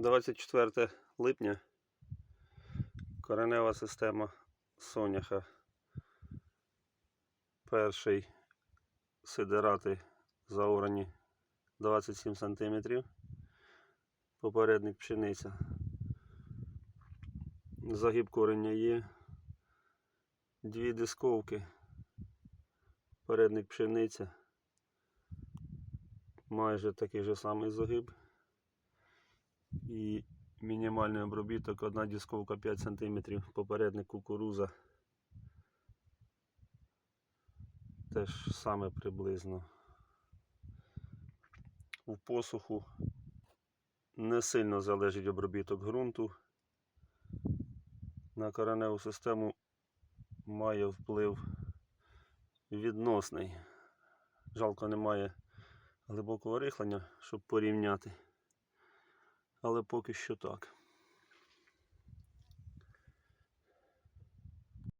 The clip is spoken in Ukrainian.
24 липня. Коренева система соняха. Перший сидирати заорані 27 см. Попередник пшениця. Загиб корення є. Дві дисковки. Передник пшениця. Майже такий же самий загиб. І мінімальний обробіток, одна дисковка 5 см, попередник кукуруза. Теж саме приблизно. У посуху не сильно залежить обробіток ґрунту. На кореневу систему має вплив відносний. Жалко немає глибокого рихлення, щоб порівняти. Але поки що так.